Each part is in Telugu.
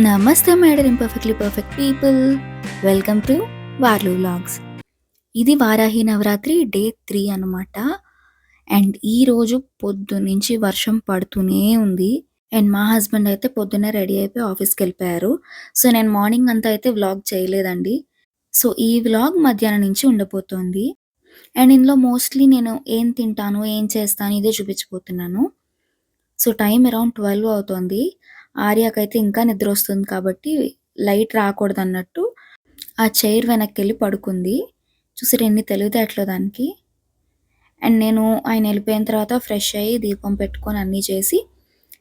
నమస్తే my dear imperfectly perfect people. Welcome to వార్లు vlogs. ఇది వారాహి నవరాత్రి డే త్రీ అనమాట. అండ్ ఈరోజు పొద్దున్నుంచి వర్షం పడుతూనే ఉంది. అండ్ మా హస్బెండ్ అయితే పొద్దున్నే రెడీ అయిపోయి ఆఫీస్కి వెళ్ళిపోయారు సో, నేను మార్నింగ్ అంతా అయితే వ్లాగ్ చేయలేదండి. సో, ఈ వ్లాగ్ మధ్యాహ్నం నుంచి ఉండబోతోంది. అండ్ ఇందులో మోస్ట్‌లీ నేను ఏం తింటాను, ఏం చేస్తాను ఇదే చూపించబోతున్నాను. సో, టైం అరౌండ్ ట్వెల్వ్ అవుతుంది ఆర్యాకైతే ఇంకా నిద్ర వస్తుంది కాబట్టి లైట్ రాకూడదన్నట్టు ఆ చైర్ వెనక్కి వెళ్ళి పడుకుంది. చూసారు ఎన్ని తెలివితేటలో దానికి. అండ్ నేను ఆయన వెళ్ళిపోయిన తర్వాత ఫ్రెష్ అయ్యి దీపం పెట్టుకొని అన్నీ చేసి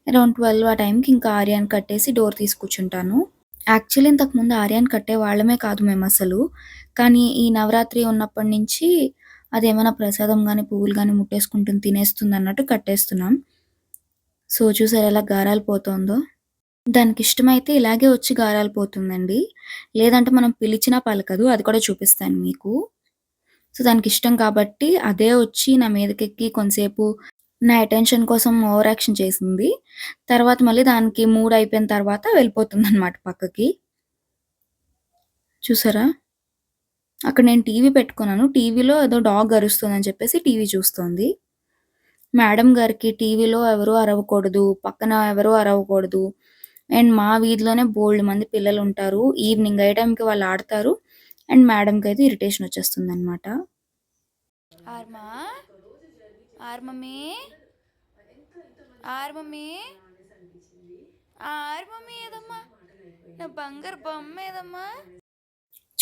అరౌండ్ 12 ఆ టైంకి ఇంకా ఆర్యాని కట్టేసి డోర్ తీసి కూర్చుంటాను. యాక్చువల్లీ ఇంతకుముందు కట్టే వాళ్ళమే కాదు మేము అసలు కానీ ఈ నవరాత్రి ఉన్నప్పటి నుంచి అదేమైనా ప్రసాదం కానీ పువ్వులు కానీ ముట్టేసుకుంటుంది, తినేస్తుందన్నట్టు కట్టేస్తున్నాం. సో, చూసారు ఎలా గారాలు పోతోందో. దానికి ఇష్టమైతే ఇలాగే వచ్చి గారాలు పోతుందండి. లేదంటే మనం పిలిచినా పలకదు. అది కూడా చూపిస్తాను మీకు. సో, దానికి ఇష్టం కాబట్టి అదే వచ్చి నా మీదకెక్కి కొంతసేపు నా అటెన్షన్ కోసం ఓవర్ యాక్షన్ చేసింది. తర్వాత మళ్ళీ దానికి మూడ్ అయిపోయిన తర్వాత వెళ్ళిపోతుందన్నమాట పక్కకి. చూసారా? అక్కడ నేను టీవీ పెట్టుకున్నాను. టీవీలో ఏదో డాగ్ అరుస్తుందని చెప్పేసి టీవీ చూస్తోంది. మేడం గారికి టీవీలో ఎవరు అరవకూడదు, పక్కన ఎవరు అరవకూడదు. అండ్ మా వీధిలోనే బోలెడు మంది పిల్లలుంటారు. ఈవినింగ్ అయ్యే టైంకి వాళ్ళు ఆడతారు. అండ్ మేడంకయితే ఇరిటేషన్ వచ్చేస్తుందనమాట. ఆర్మా? ఆర్ మమ్మీ? ఆర్ మమ్మీ? ఆర్ మమ్మీ ఏదమ్మా? నా బంగారు బొమ్మ ఏదమ్మా?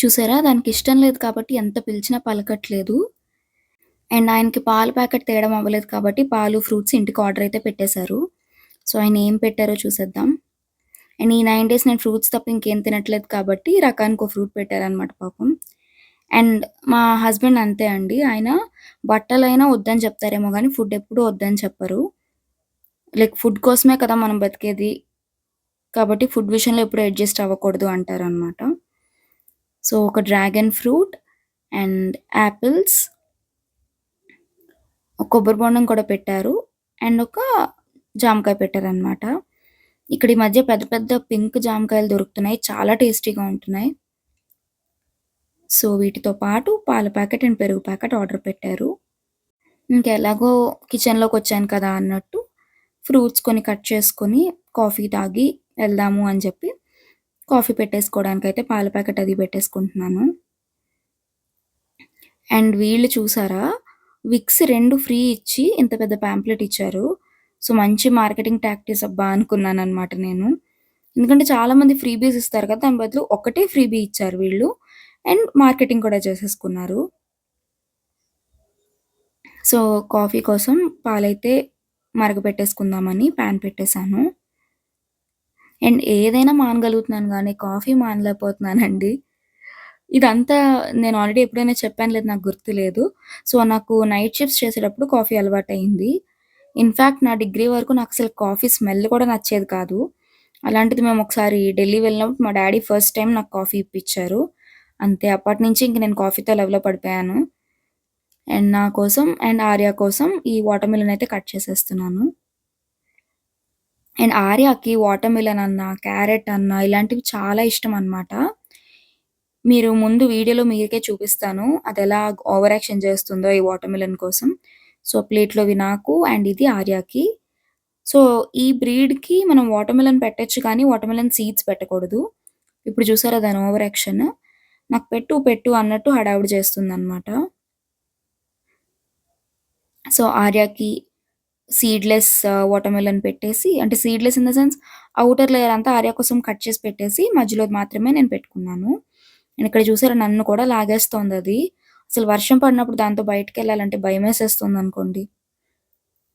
చూసారా దానికిష్టం లేదు కాబట్టి ఎంత పిలిచినా పలకట్లేదు. అండ్ ఆయనకి పాల ప్యాకెట్ తేవడం అవ్వలేదు కాబట్టి పాలు, ఫ్రూట్స్ ఇంటికి ఆర్డర్ అయితే పెట్టేశారు. సో, ఆయన ఏం పెట్టారో చూసేద్దాం. అండ్ ఈ నైన్ డేస్ నేను ఫ్రూట్స్ తప్ప ఇంకేం తినట్లేదు కాబట్టి రకానికి ఒక ఫ్రూట్ పెట్టారనమాట పాపం. అండ్ మా హస్బెండ్ అంతే అండి. ఆయన బట్టలైనా వద్దని చెప్తారేమో కానీ ఫుడ్ ఎప్పుడూ వద్దని చెప్పరు. లైక్ ఫుడ్ కోసమే కదా మనం బతికేది. కాబట్టి ఫుడ్ విషయంలో ఎప్పుడు అడ్జస్ట్ అవ్వకూడదు అంటారనమాట. సో, ఒక డ్రాగన్ ఫ్రూట్ అండ్ యాపిల్స్ కొబ్బరి బొండం కూడా పెట్టారు. అండ్ ఒక జామకాయ పెట్టారనమాట. ఇక్కడ ఈ మధ్య పెద్ద పెద్ద పింక్ జామకాయలు దొరుకుతున్నాయి. చాలా టేస్టీగా ఉంటున్నాయి. సో, వీటితో పాటు పాల ప్యాకెట్ అండ్ పెరుగు ప్యాకెట్ ఆర్డర్ పెట్టారు. ఇంకెలాగో కిచెన్‌లోకొచ్చాను కదా అన్నట్టు ఫ్రూట్స్ కొన్ని కట్ చేసుకొని కాఫీ తాగి వెళ్దాము అని చెప్పి కాఫీ పెట్టేసుకోవడానికైతే పాల ప్యాకెట్ అది పెట్టేసుకుంటున్నాను. అండ్ వీళ్ళు చూసారా విక్స్ రెండు ఫ్రీ ఇచ్చి ఇంత పెద్ద పాంప్లెట్ ఇచ్చారు. సో, మంచి మార్కెటింగ్ టాక్టిక్స్ అబ్బా! అనుకున్నాను అనమాట నేను. ఎందుకంటే చాలామంది ఫ్రీబీస్ ఇస్తారు కదా! దాని బదులు ఒకటే ఫ్రీబీ ఇచ్చారు వీళ్ళు. అండ్ మార్కెటింగ్ కూడా చేసేసుకున్నారు. సో, కాఫీ కోసం పాలైతే మరగపెట్టేసుకుందామని పాన్ పెట్టేశాను. అండ్ ఏదైనా మానగలుగుతున్నాను కానీ కాఫీ మానలేకపోతున్నానండి. ఇదంతా నేను ఆల్రెడీ ఎప్పుడైనా చెప్పాను లేదు నాకు గుర్తులేదు. సో, నాకు నైట్ షిఫ్ట్స్ చేసేటప్పుడు కాఫీ అలవాటయింది. ఇన్‌ఫాక్ట్ నా డిగ్రీ వరకు నాకు అసలు కాఫీ స్మెల్ కూడా నచ్చేది కాదు. అలాంటిది మేము ఒకసారి ఢిల్లీ వెళ్ళినప్పుడు మా డాడీ ఫస్ట్ టైం నాకు కాఫీ ఇప్పించారు అంతే అప్పటినుంచి ఇంక నేను కాఫీతో లవ్‌లో పడిపోయాను. అండ్ నా కోసం అండ్ ఆర్య కోసం ఈ వాటర్ మిలన్ అయితే కట్ చేసేస్తున్నాను. అండ్ ఆర్యాకి వాటర్ మిలన్ అన్నా, క్యారెట్ అన్నా ఇలాంటివి చాలా ఇష్టం అనమాట. మీరు ముందు వీడియోలో మీరికే చూపిస్తాను. అది ఎలా ఓవర్ యాక్షన్ చేస్తుందో ఈ వాటర్ మిలన్ కోసం. సో, ప్లేట్‌లోవి నాకు అండ్ ఇది ఆర్యాకి సో, ఈ బ్రీడ్‌కి మనం వాటర్మెలన్ పెట్టచ్చు పెట్టొచ్చు కానీ వాటర్మెలన్ సీడ్స్ పెట్టకూడదు. ఇప్పుడు చూసారా దాని ఓవర్ యాక్షన్. నాకు పెట్టు, పెట్టు అన్నట్టు హడావిడి చేస్తుందనమాట. సో, ఆర్యాకి సీడ్‌లెస్ వాటర్మెలన్ పెట్టేసి అంటే seedless in the sense outer layer అంతా ఆర్యా కోసం కట్ చేసి పెట్టేసి మధ్యలో మాత్రమే నేను పెట్టుకున్నాను. నేను ఇక్కడ చూసారా నన్ను కూడా లాగేస్తోంది అది అసలు వర్షం పడినప్పుడు దాంతో బయటికి వెళ్ళాలంటే భయం వేసేస్తుంది అనుకోండి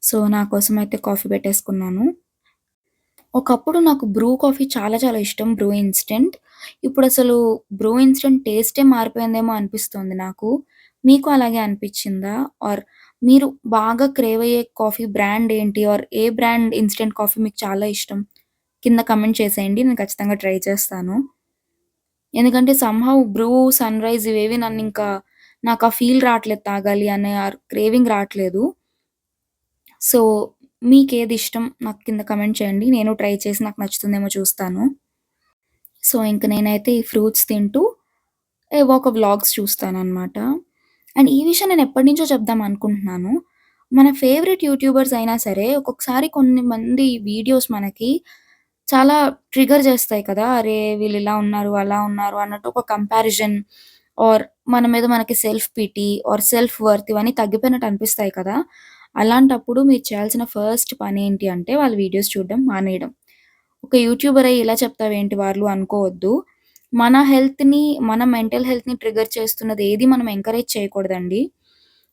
సో, నా కోసం అయితే కాఫీ పెట్టేసుకున్నాను. ఒకప్పుడు నాకు బ్రూ కాఫీ చాలా చాలా ఇష్టం. Bru instant. అసలు బ్రూ ఇన్‌స్టంట్ టేస్టే మారిపోయిందేమో అనిపిస్తోంది నాకు. మీకు అలాగే అనిపించిందా ఆర్ మీరు బాగా క్రేవ్ అయ్యే కాఫీ బ్రాండ్ ఏంటి? Or a brand instant coffee మీకు చాలా ఇష్టం? కింద కమెంట్ చేసేయండి. నేను ఖచ్చితంగా ట్రై చేస్తాను. ఎందుకంటే సంహౌ బ్రూ, సన్ రైజ్ ఇవేవి నన్ను ఇంకా నాకు ఆ ఫీల్ రావట్లేదు తాగాలి అనే ఆ క్రేవింగ్ రావట్లేదు. సో, మీకేదిష్టం? నాకు కింద కమెంట్ చేయండి. నేను ట్రై చేసి నాకు నచ్చుతుందేమో చూస్తాను. సో, ఇంక నేనైతే ఈ ఫ్రూట్స్ తింటూ ఏవో ఒక వ్లాగ్స్ చూస్తాననమాట. అండ్ ఈ విషయం నేను ఎప్పటినుంచో చెప్దాం అనుకుంటున్నాను. మన ఫేవరెట్ యూట్యూబర్స్ అయినా సరే, ఒక్కొక్కసారి కొన్ని మంది వీడియోస్ మనకి చాలా ట్రిగర్ చేస్తాయి కదా! అరే! వీళ్ళు ఇలా ఉన్నారు, అలా ఉన్నారు అన్నట్టు ఒక కంపారిజన్ ఆర్ మన మీద మనకి self pity or self worth ఇవన్నీ తగ్గిపోయినట్టు అనిపిస్తాయి కదా! అలాంటప్పుడు మీరు చేయాల్సిన ఫస్ట్ పని ఏంటి అంటే వాళ్ళ వీడియోస్ చూడడం మానేయడం. ఒక యూట్యూబర్ అయ్యి ఇలా చెప్తావేంటి వాళ్ళు అనుకోవద్దు. మన హెల్త్‌ని, మన మెంటల్ హెల్త్‌ని ట్రిగర్ చేస్తున్నది ఏది మనం ఎంకరేజ్ చేయకూడదండి.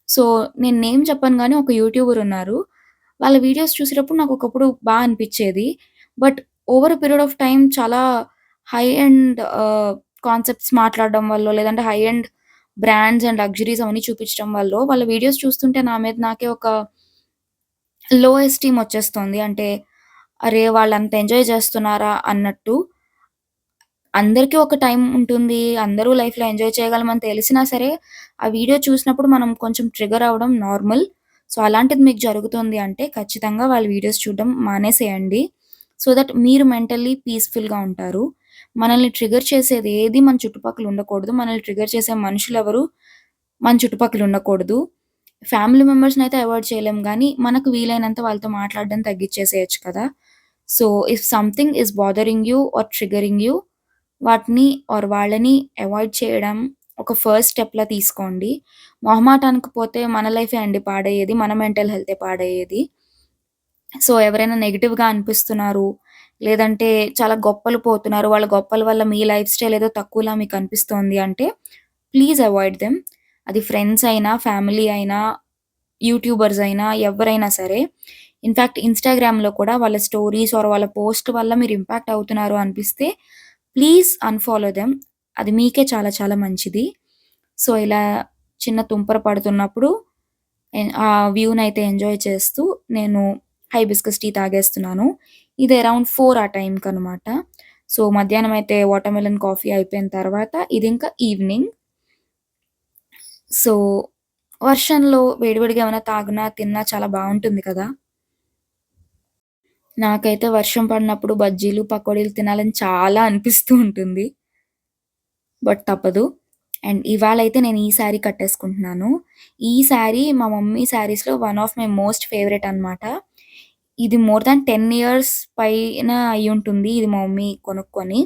సో, నేను నేమ్ చెప్పాను కానీ ఒక యూట్యూబర్ ఉన్నారు. వాళ్ళ వీడియోస్ చూసేటప్పుడు నాకు ఒకప్పుడు బాగా అనిపించేది but over period of time చాలా హై అండ్ కాన్సెప్ట్స్ మాట్లాడడం వల్ల లేదంటే high and brands and luxuries అవన్నీ చూపించడం వల్ల వాళ్ళ వీడియోస్ చూస్తుంటే నా మీద నాకే ఒక లో ఎస్టీమ్ వచ్చేస్తుంది అంటే అరే! వాళ్ళంత ఎంజాయ్ చేస్తున్నారా అన్నట్టు. అందరికీ ఒక టైం ఉంటుంది. అందరూ లైఫ్‌లో ఎంజాయ్ చేయగలమని తెలిసినా సరే, ఆ వీడియో చూసినప్పుడు మనం కొంచెం ట్రిగర్ అవ్వడం నార్మల్. సో, అలాంటిది మీకు జరుగుతుంది అంటే ఖచ్చితంగా వాళ్ళ వీడియోస్ చూడడం మానేసేయండి. సో దట్ మీరు మెంటల్లీ పీస్‌ఫుల్‌గా ఉంటారు. మనల్ని ట్రిగర్ చేసేది ఏది మన చుట్టుపక్కల ఉండకూడదు. మనల్ని ట్రిగర్ చేసే మనుషులు ఎవరు మన చుట్టుపక్కల ఉండకూడదు. ఫ్యామిలీ మెంబర్స్‌నైతే అవాయిడ్ చేయలేం కానీ మనకు వీలైనంత వాళ్ళతో మాట్లాడడం తగ్గించేసేయచ్చు కదా! So, if something is bothering you or triggering you వాటిని ఆర్ వాళ్ళని అవాయిడ్ చేయడం ఒక ఫస్ట్ స్టెప్‌లా తీసుకోండి. మొహమాటానికి పోతే మన లైఫే అండి పాడయ్యేది. మన మెంటల్ హెల్తే పాడయ్యేది. సో, ఎవరైనా నెగిటివ్గా అనిపిస్తున్నారు, లేదంటే చాలా గొప్పలు పోతున్నారు, వాళ్ళ గొప్పల వల్ల మీ లైఫ్ స్టైల్ ఏదో తక్కువలా మీకు అనిపిస్తోంది అంటే, ప్లీజ్ అవాయిడ్ దెమ్. అది ఫ్రెండ్స్ అయినా, ఫ్యామిలీ అయినా, యూట్యూబర్స్ అయినా, ఎవరైనా సరే. ఇన్‌ఫాక్ట్ ఇన్‌స్టాగ్రామ్‌లో కూడా వాళ్ళ స్టోరీస్ ఆర్ వాళ్ళ పోస్ట్ వల్ల మీరు ఇంపాక్ట్ అవుతున్నారు అనిపిస్తే, ప్లీజ్ అన్‌ఫాలో దెమ్. అది మీకే చాలా చాలా మంచిది. సో, ఇలా చిన్న తుంపర పడుతున్నప్పుడు ఎన్ ఆ వ్యూనైతే ఎంజాయ్ చేస్తూ నేను హైబిస్కస్ టీ తాగేస్తున్నాను. ఇది అరౌండ్ ఫోర్ ఆ టైంకనమాట. సో, మధ్యాహ్నం అయితే వాటర్‌మెలన్ కాఫీ అయిపోయిన తర్వాత ఇది ఇంకా ఈవినింగ్. సో, వర్షంలో వేడివేడిగా ఏమైనా తాగినా, తిన్నా చాలా బాగుంటుంది కదా! నాకైతే వర్షం పడినప్పుడు బజ్జీలు, పకోడీలు తినాలని చాలా అనిపిస్తూ ఉంటుంది. బట్ తప్పదు. అండ్ ఇవాళ అయితే నేను ఈ శారీ కట్టేసుకుంటున్నాను. ఈ శారీ మా మమ్మీ శారీస్‌లో one of my most favourite అనమాట. ఇది మోర్ దాన్ 10 ఇయర్స్ పైన అయ్యుంటుంది. ఇది మా మమ్మీ కొనుక్కొని.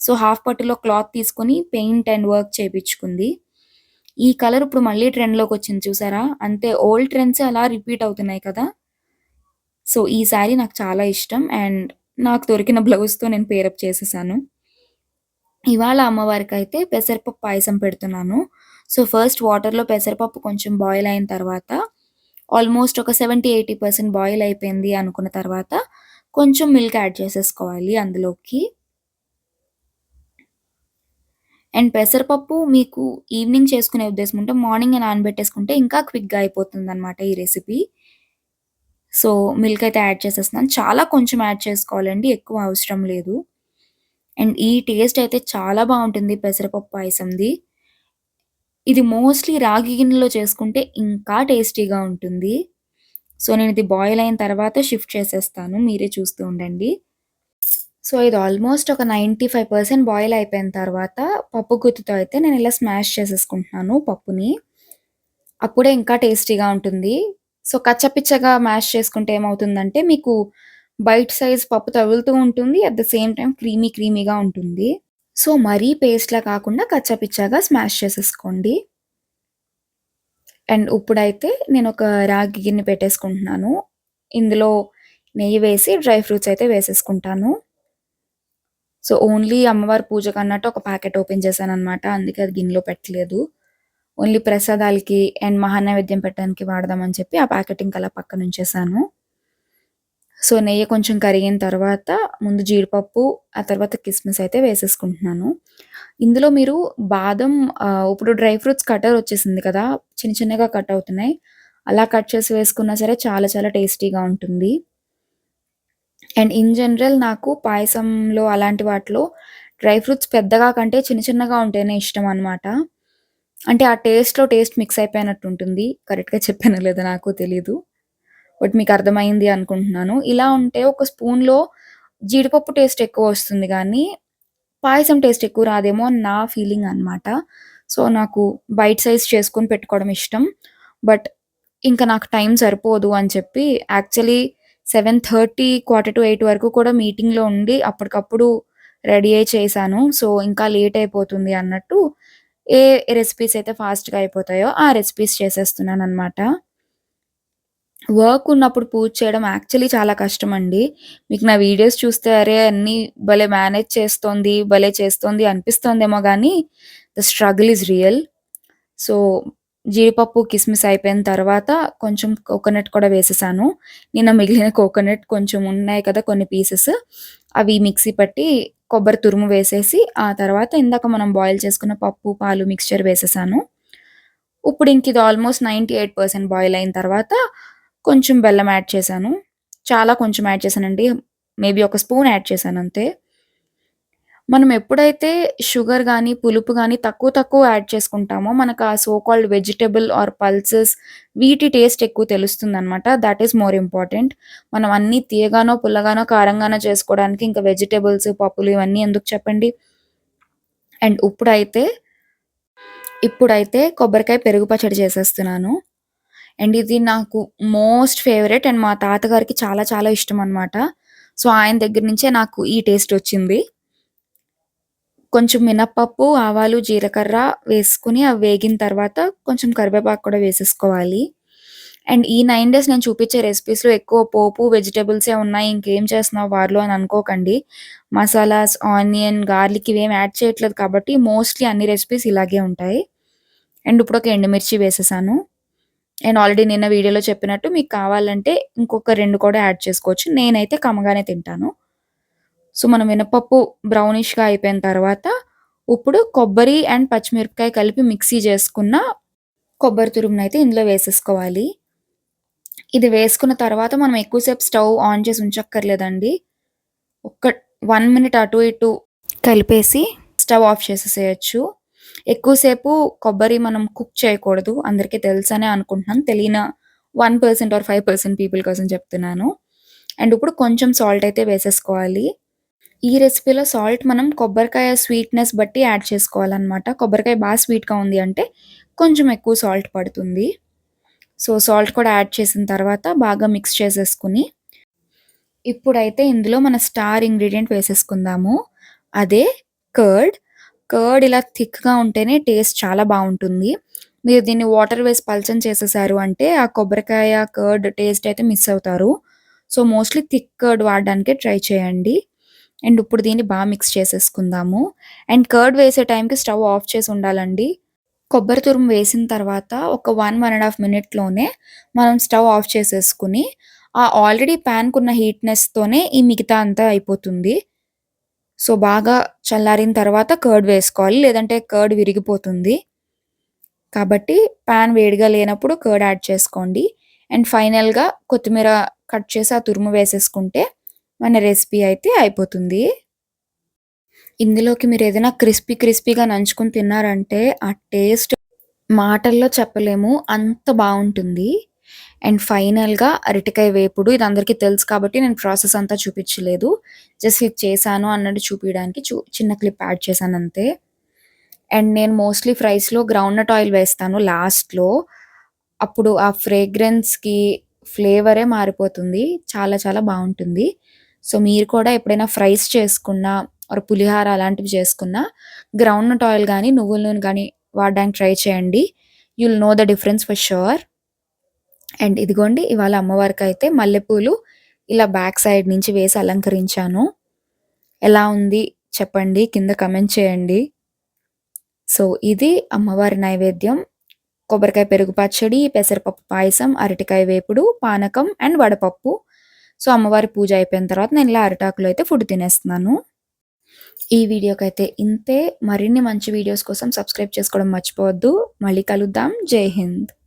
సో, హాఫ్ పట్టులో క్లాత్ తీసుకొని పెయింట్ అండ్ వర్క్ చేపిచ్చుకుంది. ఈ కలర్ ఇప్పుడు మళ్ళీ ట్రెండ్‌లోకొచ్చింది చూసారా? అంతే ఓల్డ్ ట్రెండ్సే అలా రిపీట్ అవుతున్నాయి కదా! సో, ఈ శారీ నాకు చాలా ఇష్టం. అండ్ నాకు దొరికిన బ్లౌజ్‌తో నేను పేరప్ చేసేసాను. ఇవాళ అమ్మవారికైతే పెసరపప్పు పాయసం పెడుతున్నాను. సో, ఫస్ట్ వాటర్‌లో పెసరపప్పు కొంచెం బాయిల్ అయిన తర్వాత, ఆల్మోస్ట్ ఒక 70, 80% బాయిల్ అయిపోయింది అనుకున్న తర్వాత, కొంచెం మిల్క్ యాడ్ చేసేసుకోవాలి అందులోకి. అండ్ పెసరపప్పు మీకు ఈవినింగ్ చేసుకునే ఉద్దేశం ఉంటే మార్నింగ్ నానబెట్టేసుకుంటే ఇంకా క్విక్‌గా అయిపోతుందనమాట ఈ రెసిపీ. సో, మిల్క్ అయితే యాడ్ చేసేస్తున్నాను. చాలా కొంచెం యాడ్ చేసుకోవాలండి. ఎక్కువ అవసరం లేదు. అండ్ ఈ టేస్ట్ అయితే చాలా బాగుంటుంది పెసరపప్పు పాయసంది. ఇది మోస్ట్‌లీ రాగి గిన్నెలో చేసుకుంటే ఇంకా టేస్టీగా ఉంటుంది. సో, నేను ఇది బాయిల్ అయిన తర్వాత షిఫ్ట్ చేసేస్తాను. మీరే చూస్తూ ఉండండి. సో, ఇది ఆల్మోస్ట్ ఒక 95% బాయిల్ అయిపోయిన తర్వాత పప్పు గుత్తితో అయితే నేను ఇలా స్మాష్ చేసేసుకుంటున్నాను పప్పుని. అప్పుడే ఇంకా టేస్టీగా ఉంటుంది. సో, కచ్చపిచ్చగా మ్యాష్ చేసుకుంటే ఏమవుతుందంటే మీకు బైట్ సైజ్ పప్పు తగులుతూ ఉంటుంది. At the same time creamy క్రీమీగా ఉంటుంది. సో, మరీ పేస్ట్‌లా కాకుండా కచ్చాపిచ్చాగా స్మాష్ చేసేసుకోండి. అండ్ ఇప్పుడైతే నేను ఒక రాగి గిన్నె పెట్టేసుకుంటున్నాను. ఇందులో నెయ్యి వేసి డ్రై ఫ్రూట్స్ అయితే వేసేసుకుంటాను. సో, ఓన్లీ అమ్మవారి పూజకు అన్నట్టు ఒక ప్యాకెట్ ఓపెన్ చేశాను అనమాట అందుకే అది గిన్నెలో పెట్టలేదు. ఓన్లీ ప్రసాదాలకి అండ్ మహానైవేద్యం పెట్టడానికి వాడదామని చెప్పి ఆ ప్యాకెట్ ఇంక అలా పక్కనుంచేశాను. సో, నెయ్యి కొంచెం కరిగిన తర్వాత ముందు జీడిపప్పు, ఆ తర్వాత కిస్మిస్ అయితే వేసేసుకుంటున్నాను. ఇందులో మీరు బాదం ఇప్పుడు డ్రై ఫ్రూట్స్ కటర్ వచ్చేసింది కదా! చిన్న చిన్నగా కట్ అవుతున్నాయి. అలా కట్ చేసి వేసుకున్నా సరే చాలా చాలా టేస్టీగా ఉంటుంది. అండ్ ఇన్ జనరల్ నాకు పాయసంలో అలాంటి వాటిలో డ్రై ఫ్రూట్స్ పెద్దగా కంటే చిన్న చిన్నగా ఉంటేనే ఇష్టం అనమాట అంటే ఆ టేస్ట్‌లో టేస్ట్ మిక్స్ అయిపోయినట్టు ఉంటుంది కరెక్ట్‌గా చెప్పానో లేదో నాకు తెలీదు. బట్ మీకు అర్థమైంది అనుకుంటున్నాను. ఇలా ఉంటే ఒక స్పూన్‌లో జీడిపప్పు టేస్ట్ ఎక్కువ వస్తుంది కానీ పాయసం టేస్ట్ ఎక్కువ రాదేమో అని నా ఫీలింగ్ అనమాట. సో, నాకు బైట్ సైజ్ చేసుకొని పెట్టుకోవడం ఇష్టం. బట్ ఇంకా నాకు టైం సరిపోదు అని చెప్పి యాక్చువల్లీ 7:30 క్వార్టర్ టు ఎయిట్ వరకు కూడా మీటింగ్‌లో ఉండి అప్పటికప్పుడు రెడీ అయి చేశాను. సో, ఇంకా లేట్ అయిపోతుంది అన్నట్టు ఏ రెసిపీస్ అయితే ఫాస్ట్‌గా అయిపోతాయో ఆ రెసిపీస్ చేసేస్తున్నాను అనమాట వర్క్ ఉన్నప్పుడు పూజ చేయడం యాక్చువల్లీ చాలా కష్టం అండి మీకు నా వీడియోస్ చూస్తే అరే! అన్నీ భలే మేనేజ్ చేస్తోంది, భలే చేస్తోంది అనిపిస్తోందేమో గానీ the struggle is real. So, జీడిపప్పు, కిస్మిస్ అయిపోయిన తర్వాత కొంచెం కోకోనట్ కూడా వేసేసాను. నిన్న మిగిలిన కోకోనట్ కొంచెం ఉన్నాయి కదా కొన్ని పీసెస్ అవి మిక్సీ పట్టి కొబ్బరి తురుము వేసేసి ఆ తర్వాత ఇందాక మనం బాయిల్ చేసుకున్న పప్పు, పాలు మిక్స్చర్ వేసేసాను. ఇప్పుడు ఇంక ఇది ఆల్మోస్ట్ 98% బాయిల్ అయిన తర్వాత కొంచెం బెల్లం యాడ్ చేశాను. చాలా కొంచెం యాడ్ చేశానండి. మేబీ ఒక స్పూన్ యాడ్ చేశాను అంతే. మనం ఎప్పుడైతే షుగర్ కానీ పులుపు కానీ తక్కువ తక్కువ యాడ్ చేసుకుంటామో మనకు ఆ so called vegetable or pulses వీటి టేస్ట్ ఎక్కువ తెలుస్తుందనమాట. That is more important. మనం అన్నీ తియ్యగానో, పుల్లగానో, కారంగానో చేసుకోవడానికి ఇంకా వెజిటబుల్స్, పప్పులు ఇవన్నీ ఎందుకు చెప్పండి. అండ్ ఇప్పుడైతే ఇప్పుడైతే కొబ్బరికాయ పెరుగు పచ్చడి చేసేస్తున్నాను. అండ్ ఇది నాకు మోస్ట్ ఫేవరెట్ అండ్ మా తాతగారికి చాలా చాలా ఇష్టం అనమాట. సో, ఆయన దగ్గర నుంచే నాకు ఈ టేస్ట్ వచ్చింది. కొంచెం మినప్పప్పు ఆవాలు, జీలకర్ర వేసుకొని అవి వేగిన తర్వాత కొంచెం కరివేపాకు కూడా వేసేసుకోవాలి. అండ్ ఈ నైన్ డేస్ నేను చూపించే రెసిపీస్‌లో ఎక్కువ పోపు, వెజిటబుల్సే ఉన్నాయి. ఇంకేం చేస్తున్నావు వారిలో అని అనుకోకండి. మసాలాస్, ఆనియన్, గార్లిక్ ఇవేం యాడ్ చేయట్లేదు కాబట్టి మోస్ట్‌లీ అన్ని రెసిపీస్ ఇలాగే ఉంటాయి. అండ్ ఇప్పుడు ఒక ఎండుమిర్చి వేసేసాను. అండ్ ఆల్రెడీ నిన్న వీడియోలో చెప్పినట్టు మీకు కావాలంటే ఇంకొక రెండు కూడా యాడ్ చేసుకోవచ్చు. నేనైతే కమ్మగానే తింటాను. సో, మనం మినపప్పు బ్రౌనిష్‌గా అయిపోయిన తర్వాత ఇప్పుడు కొబ్బరి అండ్ పచ్చిమిరపకాయ కలిపి మిక్సీ చేసుకున్న కొబ్బరి తురుమునైతే ఇందులో వేసేసుకోవాలి. ఇది వేసుకున్న తర్వాత మనం ఎక్కువసేపు స్టవ్ ఆన్ చేసి ఉంచక్కర్లేదండి. ఒక్క వన్ మినిట్ అటు ఇటు కలిపేసి స్టవ్ ఆఫ్ చేసేసేయచ్చు ఎక్కువసేపు కొబ్బరి మనం కుక్ చేయకూడదు. అందరికీ తెలుసనే అనుకుంటున్నాను. తెలియని one percent or five percent people కోసం చెప్తున్నాను. అండ్ ఇప్పుడు కొంచెం సాల్ట్ అయితే వేసేసుకోవాలి. ఈ రెసిపీలో సాల్ట్ మనం కొబ్బరికాయ స్వీట్‌నెస్ బట్టి యాడ్ చేసుకోవాలనమాట. కొబ్బరికాయ బాగా స్వీట్‌గా ఉంది అంటే కొంచెం ఎక్కువ సాల్ట్ పడుతుంది. సో, సాల్ట్ కూడా యాడ్ చేసిన తర్వాత బాగా మిక్స్ చేసేసుకొని ఇప్పుడైతే ఇందులో మన స్టార్ ఇంగ్రీడియంట్ వేసేసుకుందాము. అదే కర్డ్. కర్డ్ ఇలా థిక్‌గా ఉంటేనే టేస్ట్ చాలా బాగుంటుంది మీరు దీన్ని వాటర్ వేసి పల్చం చేసేసారు అంటే ఆ కొబ్బరికాయ, కర్డ్ టేస్ట్ అయితే మిస్ అవుతారు. సో, మోస్ట్‌లీ థిక్ కర్డ్ వాడడానికే ట్రై చేయండి. అండ్ ఇప్పుడు దీన్ని బాగా మిక్స్ చేసేసుకుందాము. అండ్ కర్డ్ వేసే టైంకి స్టవ్ ఆఫ్ చేసి ఉండాలండి. కొబ్బరి తురుము వేసిన తర్వాత ఒక 1, 1 ½ మినిట్‌లోనే మనం స్టవ్ ఆఫ్ చేసేసుకొని ఆ ఆల్రెడీ పాన్‌కున్న హీట్‌నెస్‌తోనే ఈ మిగతా అంతా అయిపోతుంది. సో, బాగా చల్లారిన తర్వాత కర్డ్ వేసుకోవాలి. లేదంటే కర్డ్ విరిగిపోతుంది. కాబట్టి పాన్ వేడిగా లేనప్పుడు కర్డ్ యాడ్ చేసుకోండి. అండ్ ఫైనల్‌గా కొత్తిమీర కట్ చేసి ఆ తురుము వేసేసుకుంటే మన రెసిపీ అయితే అయిపోతుంది. ఇందులోకి మీరు ఏదైనా క్రిస్పీ క్రిస్పీగా నంచుకుని తిన్నారంటే ఆ టేస్ట్ మాటల్లో చెప్పలేము. అంత బాగుంటుంది అండ్ ఫైనల్‌గా అరటికాయ వేపుడు ఇది అందరికీ తెలుసు కాబట్టి నేను ప్రాసెస్ అంతా చూపించలేదు. జస్ట్ ఇది చేశాను అన్నట్టు చూపించడానికి చూ చిన్న క్లిప్ యాడ్ చేశానంతే. అండ్ నేను మోస్ట్‌లీ ఫ్రైస్‌లో గ్రౌండ్‌నట్ ఆయిల్ వేస్తాను లాస్ట్‌లో. అప్పుడు ఆ ఫ్రేగ్రెన్స్‌కి ఫ్లేవరే మారిపోతుంది. చాలా చాలా బాగుంటుంది సో, మీరు కూడా ఎప్పుడైనా ఫ్రైస్ చేసుకున్నా ఆర్ పులిహోర అలాంటివి చేసుకున్నా గ్రౌండ్‌నట్ ఆయిల్ కానీ నువ్వుల నూనె కానీ వాడడానికి ట్రై చేయండి. You'll know the difference for sure and ఇదిగోండి ఇవాళ అమ్మవారికి అయితే మల్లెపూలు ఇలా బ్యాక్ సైడ్ నుంచి వేసి అలంకరించాను. ఎలా ఉంది చెప్పండి. కింద కమెంట్ చేయండి. సో, ఇది అమ్మవారి నైవేద్యం. కొబ్బరికాయ పెరుగు పచ్చడి, పెసరపప్పు పాయసం, అరటికాయ వేపుడు, పానకం అండ్ వడపప్పు. సో, అమ్మవారి పూజ అయిపోయిన తర్వాత నేను ఇలా అరిటాకులు అయితే ఫుడ్ తినేస్తున్నాను. ఈ వీడియోకైతే ఇంతే. మరిన్ని మంచి వీడియోస్ కోసం సబ్స్క్రైబ్ చేసుకోవడం మర్చిపోవద్దు. మళ్ళీ కలుద్దాం. జై హింద్.